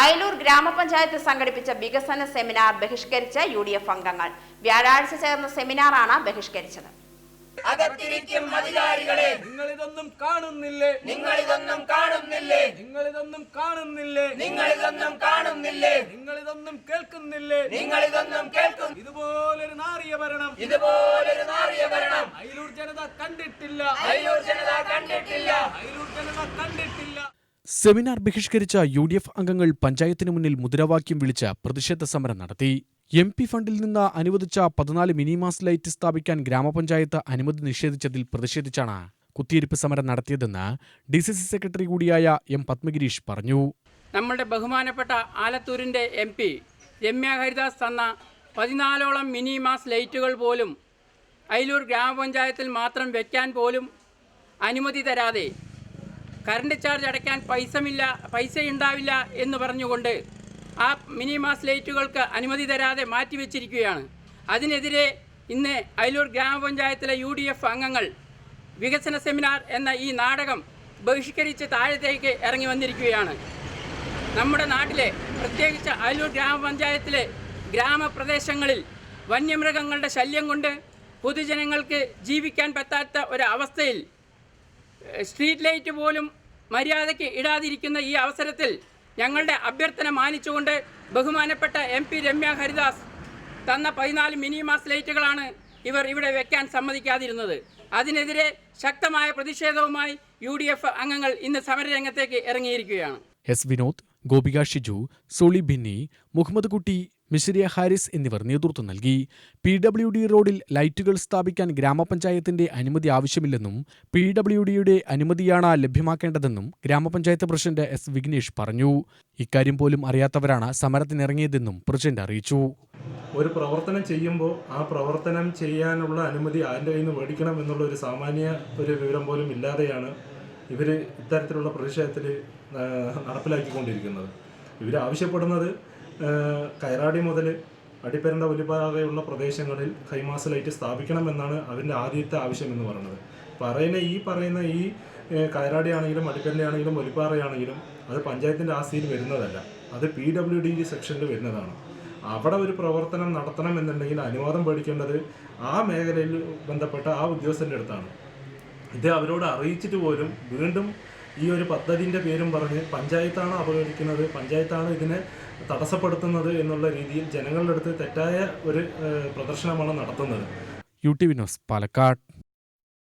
അയലൂർ ഗ്രാമപഞ്ചായത്ത് സംഘടിപ്പിച്ച വികസന സെമിനാർ ബഹിഷ്കരിച്ച യു ഡി എഫ് അംഗങ്ങൾ. വ്യാഴാഴ്ച ചേർന്ന സെമിനാറാണ് ബഹിഷ്കരിച്ചത്. അകത്തിരിക്കും അധികാരികളെ നിങ്ങൾ ഇതൊന്നും കാണുന്നില്ലേ? നിങ്ങൾ ഇതൊന്നും കാണുന്നില്ലേ? നിങ്ങൾ ഇതൊന്നും കാണുന്നില്ലേ? നിങ്ങൾ ഇതൊന്നും കാണുന്നില്ലേ? നിങ്ങൾ ഇതൊന്നും കേൾക്കുന്നില്ലേ? നിങ്ങൾ ഇതൊന്നും കേൾക്കും. ഇതുപോലൊരു നാറിയ ഭരണം. ഇതുപോലൊരു നാറിയ ഭരണം. അയലൂർ ജനത കണ്ടിട്ടില്ല. അയ്യൂർ ജനത കണ്ടിട്ടില്ല. അയലൂർ ജനത കണ്ടിട്ടില്ല. സെമിനാർ ബഹിഷ്കരിച്ച യു ഡി എഫ് അംഗങ്ങൾ പഞ്ചായത്തിന് മുന്നിൽ മുദ്രാവാക്യം വിളിച്ച് പ്രതിഷേധ സമരം നടത്തി. എം പി ഫണ്ടിൽ നിന്ന് അനുവദിച്ച പതിനാല് മിനിമാസ് ലൈറ്റ് സ്ഥാപിക്കാൻ ഗ്രാമപഞ്ചായത്ത് അനുമതി നിഷേധിച്ചതിൽ പ്രതിഷേധിച്ചാണ് കുത്തിയിരിപ്പ് സമരം നടത്തിയതെന്ന് ഡി സി സി സെക്രട്ടറി കൂടിയായ എം പത്മഗിരീഷ് പറഞ്ഞു. നമ്മളുടെ ബഹുമാനപ്പെട്ട ആലത്തൂരിന്റെ എം പി രമ്യ ഹരിദാസ് തന്ന പതിനാലോളം മിനി മാസ് ലൈറ്റുകൾ പോലും അയിലൂർ ഗ്രാമപഞ്ചായത്തിൽ മാത്രം വെക്കാൻ പോലും അനുമതി തരാതെ കറണ്ട് ചാർജ് അടയ്ക്കാൻ പൈസമില്ല പൈസ ഉണ്ടാവില്ല എന്ന് പറഞ്ഞുകൊണ്ട് ആ മിനി മാസ് ലൈറ്റുകൾക്ക് അനുമതി തരാതെ മാറ്റിവെച്ചിരിക്കുകയാണ്. അതിനെതിരെ ഇന്ന് അയലൂർ ഗ്രാമപഞ്ചായത്തിലെ യു ഡി എഫ് അംഗങ്ങൾ വികസന സെമിനാർ എന്ന ഈ നാടകം ബഹിഷ്കരിച്ച് താഴത്തേക്ക് ഇറങ്ങി വന്നിരിക്കുകയാണ്. നമ്മുടെ നാട്ടിലെ പ്രത്യേകിച്ച് അയലൂർ ഗ്രാമപഞ്ചായത്തിലെ ഗ്രാമപ്രദേശങ്ങളിൽ വന്യമൃഗങ്ങളുടെ ശല്യം കൊണ്ട് പൊതുജനങ്ങൾക്ക് ജീവിക്കാൻ പറ്റാത്ത ഒരവസ്ഥയിൽ സ്ട്രീറ്റ് ലൈറ്റ് പോലും മര്യാദയ്ക്ക് ഇടാതിരിക്കുന്ന ഈ അവസരത്തിൽ ഞങ്ങളുടെ അഭ്യർത്ഥന മാനിച്ചുകൊണ്ട് ബഹുമാനപ്പെട്ട എം പി രമ്യ ഹരിദാസ് തന്ന പതിനാല് മിനി മാസ് ലൈറ്റുകളാണ് ഇവർ ഇവിടെ വെക്കാൻ സമ്മതിക്കാതിരുന്നത്. അതിനെതിരെ ശക്തമായ പ്രതിഷേധവുമായി യു ഡി എഫ് അംഗങ്ങൾ ഇന്ന് സമരരംഗത്തേക്ക് ഇറങ്ങിയിരിക്കുകയാണ്. എസ് വിനോദ് ഗോപിക ഷിജു സോളി ഭിന്നി മുഹമ്മദ് കുട്ടി മിശ്രിയ ഹാരിസ് എന്നിവർ നേതൃത്വം നൽകി. പി ഡബ്ല്യു ഡി റോഡിൽ ലൈറ്റുകൾ സ്ഥാപിക്കാൻ ഗ്രാമപഞ്ചായത്തിന്റെ അനുമതി ആവശ്യമില്ലെന്നും പി ഡബ്ല്യു ഡിയുടെ അനുമതിയാണ് ലഭ്യമാക്കേണ്ടതെന്നും ഗ്രാമപഞ്ചായത്ത് പ്രസിഡന്റ് എസ് വിഘ്നേഷ് പറഞ്ഞു. ഇക്കാര്യം പോലും അറിയാത്തവരാണ് സമരത്തിനിറങ്ങിയതെന്നും പ്രസിഡന്റ് അറിയിച്ചു. ഒരു പ്രവർത്തനം ചെയ്യുമ്പോൾ ആ പ്രവർത്തനം ചെയ്യാനുള്ള അനുമതി ആരുടെ കയ്യിൽ നിന്ന് മേടിക്കണം എന്നുള്ള ഒരു സാമാന്യ ഒരു വിവരം പോലും ഇല്ലാതെയാണ് ഇവർ ഇത്തരത്തിലുള്ള പ്രതിഷേധത്തിൽ നടപ്പിലാക്കിക്കൊണ്ടിരിക്കുന്നത്. ഇവർ ആവശ്യപ്പെടുന്നത് ആ, കയറാടി മുതൽ അടിപ്പരണ്ട ഒലിപ്പാകെയുള്ള പ്രദേശങ്ങളിൽ ഹൈമാസ് ലൈറ്റ് സ്ഥാപിക്കണമെന്നാണ് അതിന്റെ ആദ്യത്തെ ആവശ്യം എന്ന് പറയുന്നത്. പറയുന്ന ഈ പറയുന്ന ഈ കയറാടിയാണെങ്കിലും കയറാടി ആണെങ്കിലും അടിപ്പരണ്ട ഒലിപ്പാറയാണെങ്കിലും അത് പഞ്ചായത്തിന്റെ ആസ്തിയിൽ വരുന്നതല്ല. അത് പി ഡബ്ല്യു ഡി സെക്ഷനിൽ വരുന്നതാണ്. അവിടെ ഒരു പ്രവർത്തനം നടത്തണം എന്നുണ്ടെങ്കിൽ അനുവാദം പേടിക്കേണ്ടത് ആ മേഖലയിൽ ബന്ധപ്പെട്ട ആ ഉദ്യോഗസ്ഥന്റെ അടുത്താണ്. ഇത് അവരോട് അറിയിച്ചിട്ട് പോലും വീണ്ടും ഈ ഒരു പദ്ധതിന്റെ പേരും പറഞ്ഞ് പഞ്ചായത്താണ് അപകരിക്കുന്നത് പഞ്ചായത്താണ് ഇതിനെ തടസ്സപ്പെടുത്തുന്നത് എന്നുള്ള രീതിയിൽ ജനങ്ങളുടെ അടുത്ത് തെറ്റായ ഒരു പ്രദർശനമാണ് നടത്തുന്നത്. U T Vinos Palakkad.